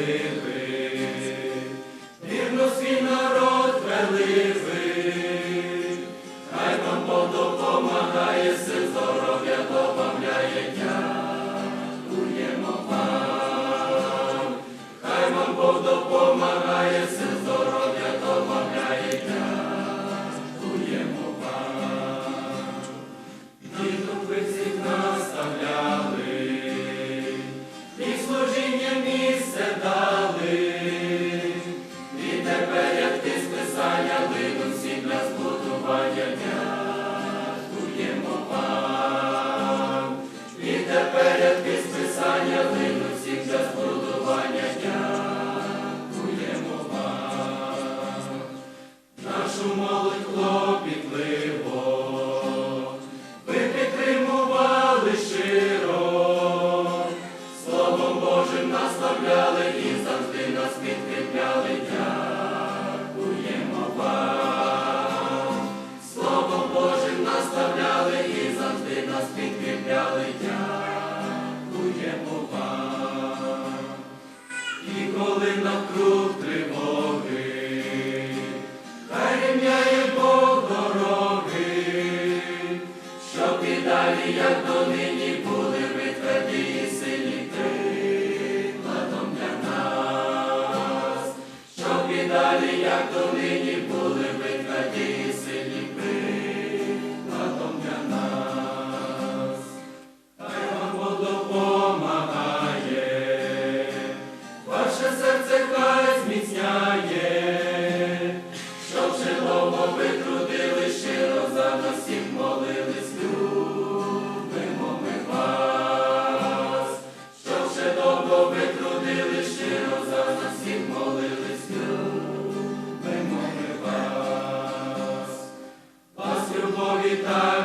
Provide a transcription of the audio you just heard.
Amen. Hallelujah. як донині були ми тверді і сильні прикладом для нас, щоб і далі, як до нині. Amen.